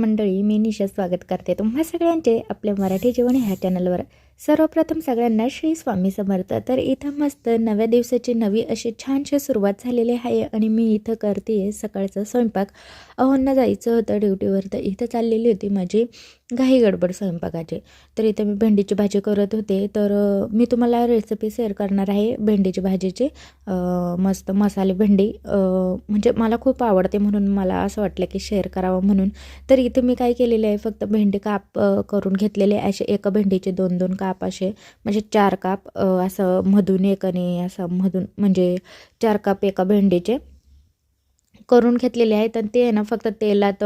मंडळी मी निशा स्वागत करते. तुम्हा सगळ्यांचे आपल्या मराठी जेवण ह्या चॅनलवर सर्वप्रथम सगळ्यांना श्री स्वामी समर्थ. तर इथं मस्त नव्या दिवसाची नवी अशी छानशी सुरुवात झालेली आहे आणि मी इथं करते आहे सकाळचा स्वयंपाक. अहोंना जायचं होतं ड्युटीवर तर इथं चाललेली होती माझी घाई गडबड स्वयंपाकाची. तर इथं मी भेंडीची भाजी करत होते. तर मी तुम्हाला रेसिपी शेअर करणार आहे भेंडीची भाजीची. मस्त मसाले भेंडी. म्हणजे मला खूप आवडते म्हणून मला असं वाटलं की शेअर करावं म्हणून. तर इथं मी काय केलेलं आहे फक्त भेंडी काप करून घेतलेले आहे. असे एका भेंडीचे दोन दोन काप असे म्हणजे चार काप असं मधून एक असं मधून म्हणजे चार काप एका भेंडीचे. करून घेतलेले आहेत आणि ते आहे ना फक्त तेलात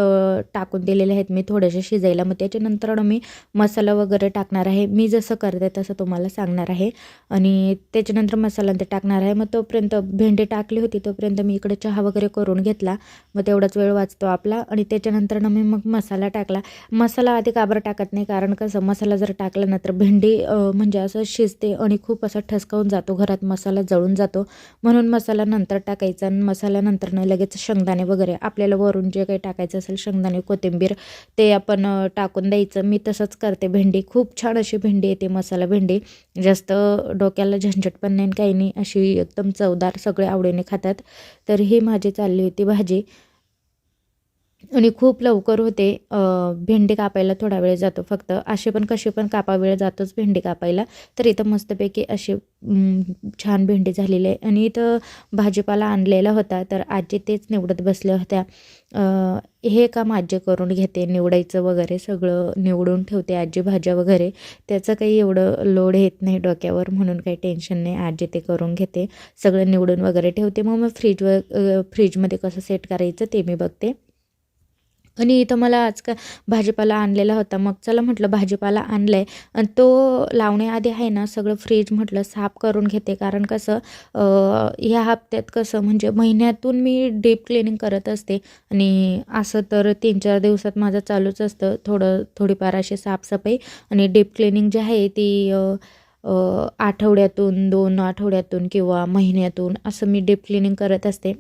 टाकून दिलेले आहेत. मी थोडेसे शिजायला मग त्याच्यानंतर मी मसाला वगैरे टाकणार आहे. मी जसं करते तसं तुम्हाला सांगणार आहे. आणि त्याच्यानंतर मसाला ते टाकणार आहे. मग तोपर्यंत भेंडी टाकली होती तोपर्यंत मी इकडे चहा वगैरे करून घेतला. मग तेवढाच वेळ वाचतो आपला. आणि त्याच्यानंतर मी मग मसाला टाकला. मसाला आधी काबर टाकत नाही? कारण कसं मसाला जर टाकला ना तर भेंडी म्हणजे असं शिजते आणि खूप असं ठसकावून जातो. घरात मसाला जळून जातो. म्हणून मसाला नंतर टाकायचा आणि मसाल्यानंतर ना लगेच शेंगदाणे वगैरे आपल्याला वरून जे काही टाकायचं असेल शेंगदाणे कोथिंबीर ते आपण टाकून द्यायचं. मी तसंच करते भेंडी. खूप छान अशी भेंडी येते मसाला भेंडी. जास्त डोक्याला झंझट पण नाही आणि काही नाही. अशी एकदम चवदार सगळे आवडीने खातात. तर ही माझी चालली होती भाजी. आणि खूप लवकर होते भेंडी कापायला थोडा वेळ जातो फक्त. असे पण कसे पण कापा वेळ जातोच भेंडी कापायला. तर इथं मस्तपैकी अशी छान भेंडी झालेली आहे. आणि इथं भाजीपाला आणलेला होता तर आजी तेच निवडत बसल्या होत्या. हे काम आजी करून घेते निवडायचं वगैरे सगळं निवडून ठेवते आजी भाज्या वगैरे. त्याचं काही एवढं लोड येत नाही डोक्यावर म्हणून काही टेन्शन नाही. आजी ते करून घेते. सगळं निवडून वगैरे ठेवते. मग मग फ्रीजवर फ्रीजमध्ये कसं सेट करायचं ते मी बघते. आणि इथं मला आज का भाजीपाला आणलेला होता. मग चला म्हटलं भाजीपाला आणलं आहे आणि तो लावण्याआधी आहे ना सगळं फ्रीज म्हटलं साफ करून घेते. कारण कसं ह्या हप्त्यात कसं म्हणजे महिन्यातून मी डीप क्लिनिंग करत असते. आणि असं तर तीन चार दिवसात माझं चालूच असतं. थोडं थोडीफार अशी साफसफाई. आणि डीप क्लिनिंग जी आहे ती आठवड्यातून दोन आठवड्यातून किंवा महिन्यातून असं मी डीप क्लिनिंग करत असते.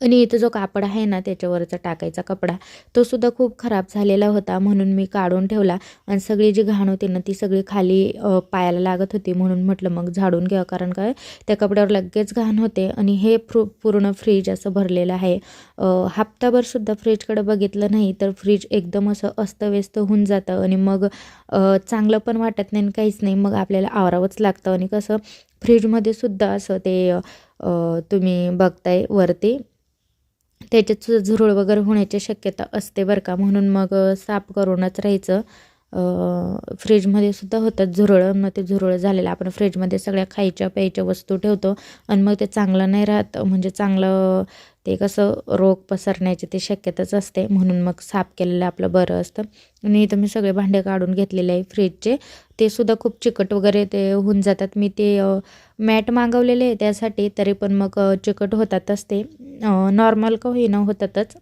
आणि इथं जो कापड आहे ना त्याच्यावरचा टाकायचा कपडा तो सुद्धा खूप खराब झालेला होता म्हणून मी काढून ठेवला. आणि सगळी जी घाण होती ना ती सगळी खाली पायाला लागत होती म्हणून म्हटलं मग झाडून घ्या. कारण काय त्या कपड्यावर लगेच घाण होते आणि हे फ्रू पूर्ण फ्रीज असं भरलेलं आहे. हप्ताभर हप्ताभरसुद्धा फ्रीजकडे बघितलं नाही तर फ्रीज एकदम असं अस्तव्यस्त होऊन जातं आणि मग चांगलं पण वाटत नाही आणि काहीच नाही. मग आपल्याला आवरावंच लागतं आणि कसं फ्रीजमध्ये सुद्धा असं ते तुम्ही बघताय वरती. त्याच्यात झुरळ वगैरे होण्याची शक्यता असते बरं का. म्हणून मग साफ करूनच राहायचं. फ्रीजमध्ये सुद्धा होतात झुरळं. मग ते झुरळं झालेलं आपण फ्रीजमध्ये सगळ्या खायच्या प्यायच्या वस्तू ठेवतो आणि मग ते चांगलं नाही राहत. म्हणजे चांगलं ते कसं रोग पसरण्याची ते शक्यताच असते. म्हणून मग साफ केलेलं आपलं बरं असतं. आणि इथं मी सगळे भांडे काढून घेतलेले आहे फ्रीजचे ते सुद्धा खूप चिकट वगैरे ते होऊन जातात. मी ते मॅट मागवलेले आहे त्यासाठी. तरी पण मग चिकट होतातच ते. नॉर्मल का होईना होतातच.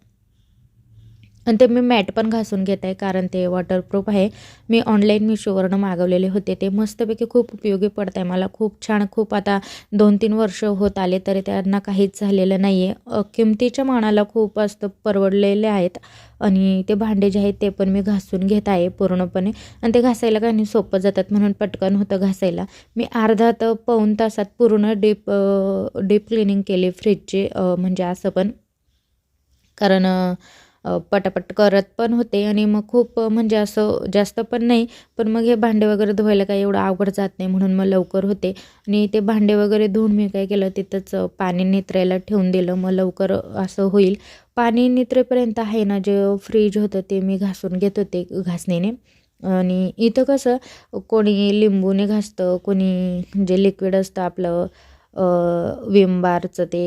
आणि ते मी मॅट पण घासून घेत आहे कारण ते वॉटरप्रूफ आहे. मी ऑनलाईन मिशोवरनं मागवलेले होते ते मस्तपैकी खूप उपयोगी पडत आहे मला. खूप छान खूप आता दोन तीन वर्ष होत आले तरी त्यांना काहीच झालेलं नाही आहे किमतीच्या मानाला खूप असतं परवडलेले आहेत आणि ते भांडे जे आहेत ते पण मी घासून घेत आहे पूर्णपणे. आणि ते घासायला काही नाही सोपं जातात म्हणून पटकन होतं घासायला. मी अर्धा तर पाऊण तासात पूर्ण डीप डीप क्लिनिंग केली फ्रीजची म्हणजे असं पण. कारण पटापट करत पण होते आणि मग खूप म्हणजे असं जास्त पण नाही पण मग हे भांडे वगैरे धुवायला काही एवढं अवघड जात नाही म्हणून मग लवकर होते. आणि ते भांडे वगैरे धुवून मी काय केलं तिथंच पाणी नितरायला ठेवून दिलं. मग लवकर असं होईल. पाणी नित्रेपर्यंत आहे ना जे फ्रीज होतं ते मी घासून घेत होते घासणीने. आणि इथं कसं कोणी लिंबूने घासतं कोणी म्हणजे जे लिक्विड असतं आपलं विम बारचं ते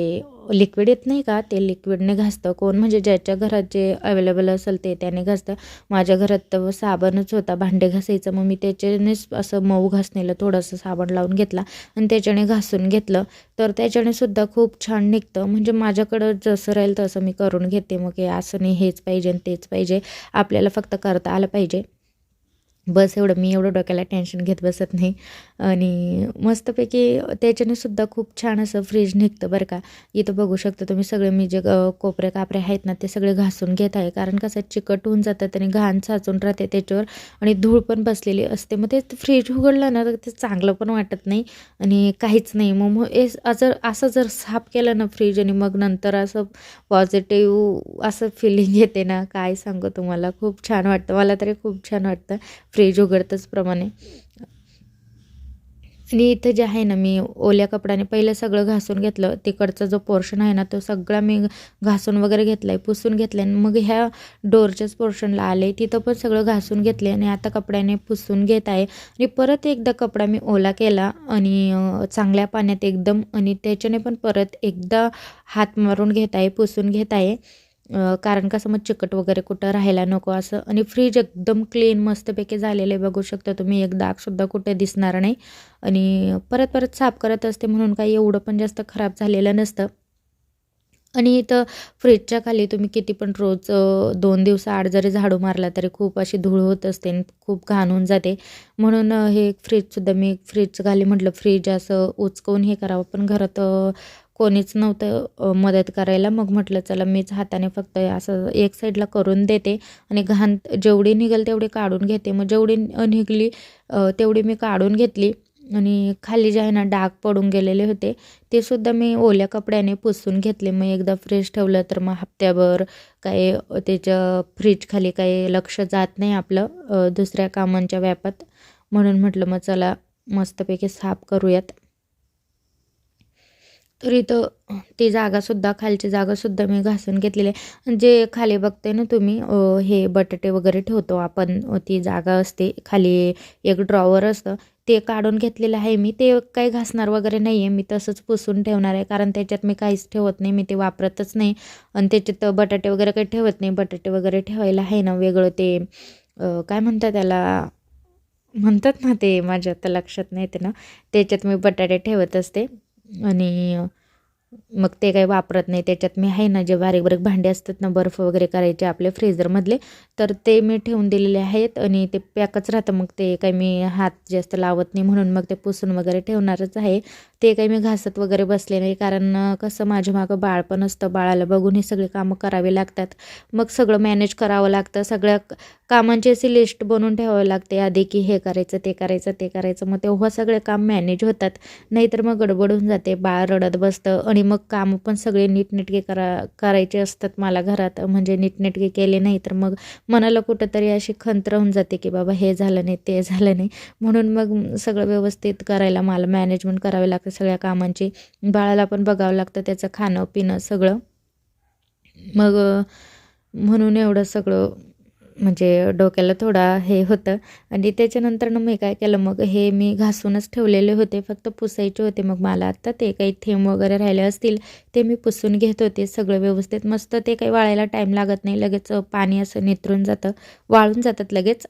लिक्विड येत नाही का? ते लिक्विडने घासतं. कोण? म्हणजे ज्याच्या घरात जे अवेलेबल असेल ते त्याने घासतं. माझ्या घरात तर साबणच होता. भांडे घासायचं. मग मी त्याच्यानेच असं मऊ घासणीला थोडंसं साबण लावून घेतला आणि त्याच्याने घासून घेतलं. तर त्याच्याने सुद्धा खूप छान निघतं. म्हणजे माझ्याकडं जसं राहील तसं मी करून घेते. मग हे असं नाही हेच पाहिजे आणि तेच पाहिजे. आपल्याला फक्त करता आलं पाहिजे. बस एवढं मी एवढं डोक्याला टेन्शन घेत बसत नाही. आणि मस्तपैकी त्याच्याने सुद्धा खूप छान असं फ्रीज निघतं बरं का. इथं बघू शकता तुम्ही सगळे मी जे कोपरे कापरे आहेत ना ते सगळे घासून घेत आहे. कारण कसं चिकट होऊन जातात आणि घाण साचून राहते त्याच्यावर. आणि धूळ पण बसलेली असते. मग ते फ्रीज उघडलं ना तर ते चांगलं पण वाटत नाही. आणि काहीच नाही. मग मग ए जर असं जर साफ केलं ना फ्रीज आणि मग नंतर असं पॉझिटिव्ह असं फिलिंग येते ना काय सांगू तुम्हाला. खूप छान वाटतं. मला तरी खूप छान वाटतं. फ्रीज उघडतच प्रमाणे. आणि इथं जे आहे ना मी ओल्या कपड्याने पहिलं सगळं घासून घेतलं. तिकडचा जो पोर्शन आहे ना तो सगळा मी घासून वगैरे घेतला आहे पुसून घेतला आणि मग ह्या डोरच्याच पोर्शनला आले तिथं पण सगळं घासून घेतले आणि आता कपड्याने पुसून घेत आहे. आणि परत एकदा कपडा मी ओला केला आणि चांगल्या पाण्यात एकदम आणि त्याच्याने पण परत एकदा हात मारून घेत आहे पुसून घेत आहे. कारण कसं मग चिकट वगैरे कुठं राहायला नको असं. आणि फ्रीज एकदम क्लीन मस्तपैकी झालेलं आहे बघू शकता तुम्ही. एक दागसुद्धा कुठे दिसणार नाही. आणि परत परत साफ करत असते म्हणून काही एवढं पण जास्त खराब झालेलं नसतं. आणि इथं फ्रीजच्या खाली तुम्ही किती पण रोज दोन दिवसाआड जरी झाडू मारला तरी खूप अशी धूळ होत असते खूप घाण होऊन जाते. म्हणून हे फ्रीजसुद्धा मी फ्रीजचं खाली म्हटलं फ्रीज असं उचकवून हे करावं. पण घरात कोणीच नव्हतं मदत करायला. मग म्हटलं चला मीच हाताने फक्त असं एक साईडला करून देते आणि घाण जेवढी निघेल तेवढी काढून घेते. मग जेवढी निघली तेवढी मी काढून घेतली आणि खाली जे आहे ना डाग पडून गेलेले होते ते सुद्धा मी ओल्या कपड्याने पुसून घेतले. मग एकदा फ्रेश ठेवलं तर मग हप्त्याभर काही त्याच्या फ्रीजखाली काही लक्ष जात नाही आपलं दुसऱ्या कामांच्या व्यापात. म्हणून म्हटलं मग चला मस्तपैकी साफ करूयात. तर इथं ती जागासुद्धा खालची जागासुद्धा मी घासून घेतलेली आहे. जे खाली बघते ना तुम्ही हे बटाटे वगैरे ठेवतो आपण ती जागा असते. खाली एक ड्रॉवर असतं. ते काढून घेतलेलं आहे मी. ते काही घासणार वगैरे नाही आहे मी तसंच पुसून ठेवणार आहे. कारण त्याच्यात मी काहीच ठेवत नाही. मी ते वापरतच नाही. आणि त्याच्यात बटाटे वगैरे काही ठेवत नाही. बटाटे वगैरे ठेवायला आहे ना वेगळं ते काय म्हणतात त्याला? म्हणतात ना ते माझ्या आता लक्षात नाही ते ना. त्याच्यात मी बटाटे ठेवत असते. आणि मग ते काही वापरत नाही. त्याच्यात मी आहे ना जे बारीक बारीक भांडे असतात ना बर्फ वगैरे करायचे आपले फ्रीजरमधले तर ते मी ठेवून दिलेले आहेत आणि ते पॅकच राहतं. मग ते काही मी हात जास्त लावत नाही म्हणून मग ते पुसून वगैरे ठेवणारच आहे. ते काही मी घासत वगैरे बसले नाही कारण कसं माझ्या मागं बाळ पण असतं. बाळाला बघून हे सगळे कामं करावे लागतात. मग सगळं मॅनेज करावं लागतं. सगळ्या कामांची अशी लिस्ट बनवून ठेवावं लागते. आधी की हे करायचं ते करायचं ते करायचं. मग तेव्हा सगळे काम मॅनेज होतात. नाहीतर मग गडबड होऊन जाते. बाळ रडत बसतं आणि मग कामं पण सगळे नीटनेटके करा करायचे असतात मला घरात. म्हणजे नीटनेटके केले नाही तर मग मनाला कुठंतरी अशी खंत राहून जाते की बाबा हे झालं नाही ते झालं नाही. म्हणून मग सगळं व्यवस्थित करायला मला मॅनेजमेंट करावे लागतं सगळ्या कामांची. बाळाला पण बघावं लागतं त्याचं खाणं पिणं सगळं. मग म्हणून एवढं सगळं म्हणजे डोक्याला थोडा हे होतं. आणि त्याच्यानंतर मी काय केलं मग हे मी घासूनच ठेवलेले होते फक्त पुसायचे होते. मग मला आत्ता ते काही थेंब वगैरे राहिले असतील ते मी पुसून घेत होते. सगळं व्यवस्थित मस्त ते काही वाळायला टाईम लागत नाही. लगेच पाणी असं नितरून जातं वाळून जातात लगेच.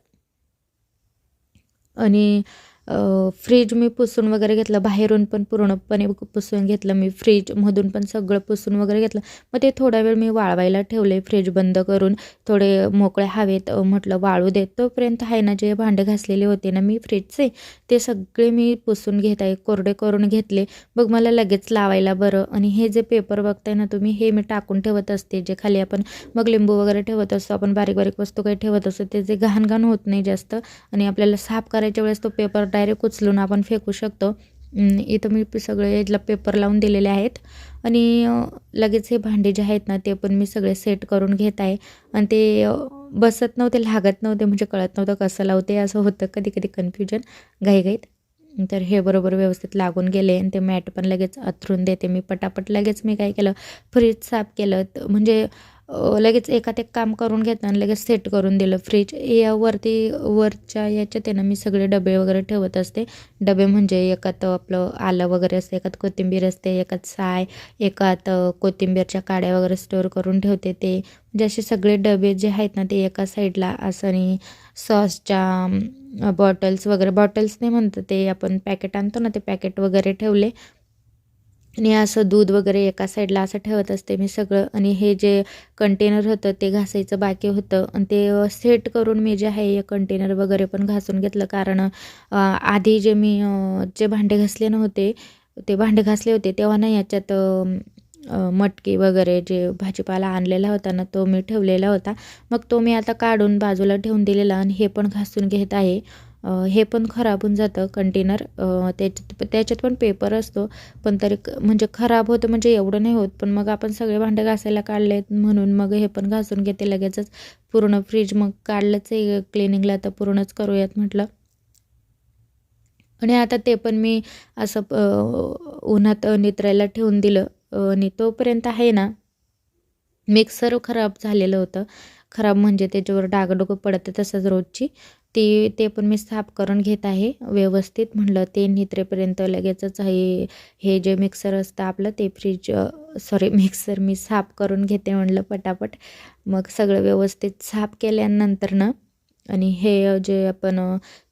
आणि फ्रीज मी पुसून वगैरे घेतलं बाहेरून पण पूर्णपणे पुसून घेतलं मी फ्रीजमधून पण सगळं पुसून वगैरे घेतलं. मग ते थोडा वेळ मी वाळवायला ठेवले फ्रीज बंद करून थोडे मोकळे हवेत म्हटलं वाळू देत. तोपर्यंत आहे ना जे भांडे घासलेले होते ना मी फ्रीजचे ते सगळे मी पुसून घेत आहे कोरडे करून घेतले. मग मला लगेच लावायला बरं. आणि हे जे पेपर बघताय ना तुम्ही हे मी टाकून ठेवत असते. जे खाली आपण मग लिंबू वगैरे ठेवत असतो आपण बारीक बारीक वस्तू काही ठेवत असतो ते जे घाण घाण होत नाही जास्त. आणि आपल्याला साफ करायच्या वेळेस तो पेपर डायरेक्ट उचलून आपण फेकू शकतो. इथं मी सगळे याला पेपर लावून दिलेले आहेत. आणि लगेच हे भांडे जे आहेत ना ते पण मी सगळे सेट करून घेत आहे. आणि ते बसत नव्हते लागत नव्हते म्हणजे कळत नव्हतं कसं लावते असं होतं कधी कधी कन्फ्युजन घाईघाईत. तर हे बरोबर व्यवस्थित लागून गेले आणि ते मॅट पण लगेच अथरून देते. मी पटापट लगेच मी काय केलं फ्रीज साफ केलं. म्हणजे लगेच एकात एक काम करून घेतलं आणि लगेच सेट करून दिलं. फ्रीज यावरती वरच्या याच्यात आहे ना मी सगळे डबे वगैरे ठेवत असते. डबे म्हणजे एकात आपलं आलं वगैरे असते एकात कोथिंबीर असते एकात साय एकात कोथिंबीरच्या काड्या वगैरे स्टोअर करून ठेवते ते. म्हणजे असे सगळे डबे जे आहेत ना ते एका साईडला असं आणि सॉसच्या बॉटल्स वगैरे बॉटल्स नाही म्हणतं ते आपण पॅकेट आणतो ना ते पॅकेट वगैरे ठेवले. आणि असं दूध वगैरे एका साईडला असं ठेवत असते मी सगळं. आणि हे जे कंटेनर होतं ते घासायचं बाकी होतं. आणि ते सेट करून मी जे आहे हे कंटेनर वगैरे पण घासून घेतलं. कारण आधी जे मी जे भांडे घासले नव्हते ते भांडे घासले होते तेव्हा ना याच्यात मटकी वगैरे जे भाजीपाला आणलेला होता ना तो मी ठेवलेला होता. मग तो मी आता काढून बाजूला ठेवून दिलेला आणि हे पण घासून घेत आहे. हे पण खराब होऊन जातं कंटेनर त्याच्यात त्याच्यात पण पेपर असतो पण तरी म्हणजे खराब होतं म्हणजे एवढं नाही होत. पण मग आपण सगळे भांडे घासायला काढले म्हणून मग हे पण घासून घेते लगेचच. पूर्ण फ्रीज मग काढलंच आहे क्लिनिंगला तर पूर्णच करूयात म्हटलं. आणि आता ते पण मी असं उन्हात नित्रायला ठेवून दिलं. आणि तोपर्यंत आहे ना मिक्सर खराब झालेलं होतं. खराब म्हणजे त्याच्यावर डागडुगं पडतं तसंच रोजची. ती ते पण मी साफ करून घेत आहे व्यवस्थित म्हणलं ते नित्रेपर्यंत लगेचच हे हे जे मिक्सर असतं आपलं ते फ्रीज सॉरी मिक्सर मी साफ करून घेते म्हणलं पटापट. मग सगळं व्यवस्थित साफ केल्यानंतर ना आणि हे जे आपण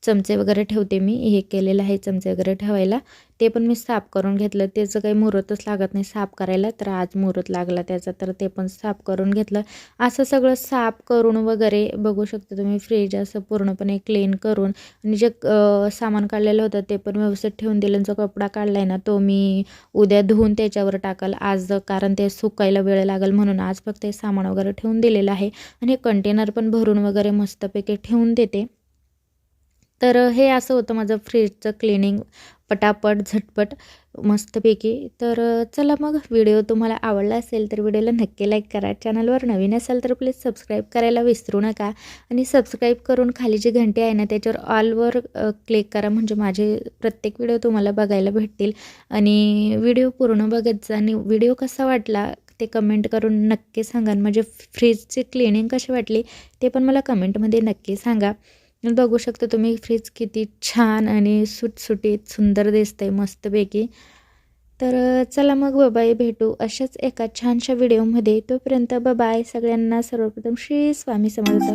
चमचे वगैरे ठेवते मी. हे केलेलं आहे चमचे वगैरे ठेवायला. ते पण मी साफ करून घेतलं. त्याचं काही मुहूर्तच लागत नाही साफ करायला. तर आज मुहूर्त लागला त्याचा तर ते पण साफ करून घेतलं. असं सगळं साफ करून वगैरे बघू शकता तुम्ही. फ्रीज असं पूर्णपणे क्लीन करून आणि जे सामान काढलेलं होतं ते पण व्यवस्थित ठेवून दिलं. जो कपडा काढला आहे ना तो मी उद्या धुवून त्याच्यावर टाकल. आज कारण ते सुकायला वेळ लागेल म्हणून आज फक्त हे सामान वगैरे ठेवून दिलेलं आहे. आणि हे कंटेनर पण भरून वगैरे मस्तपैकी ठेवून देते. तर हे असं होतं माझं फ्रीजचं क्लिनिंग पटापट झटपट मस्तपैकी. तर चला मग व्हिडिओ तुम्हाला आवडला असेल तर व्हिडिओला नक्की लाईक करा. चॅनलवर नवीन असाल तर प्लीज सबस्क्राईब करायला विसरू नका. आणि सबस्क्राईब करून खाली जी घंटी आहे ना त्याच्यावर ऑलवर क्लिक करा. म्हणजे माझे प्रत्येक व्हिडिओ तुम्हाला बघायला भेटतील. आणि व्हिडिओ पूर्ण बघत जा. आणि व्हिडिओ कसा वाटला ते कमेंट करून नक्की सांगा. आणि म्हणजे फ्रीजची क्लिनिंग कशी वाटली ते पण मला कमेंटमध्ये नक्की सांगा. बघू शकता तुम्ही फ्रीज किती छान आणि सुटसुटीत सुंदर दिसतंय मस्तपैकी. तर चला मग बाबाई भेटू अशाच एका छानशा व्हिडिओमध्ये तोपर्यंत बाय सगळ्यांना सर्वप्रथम श्री स्वामी समर्थ.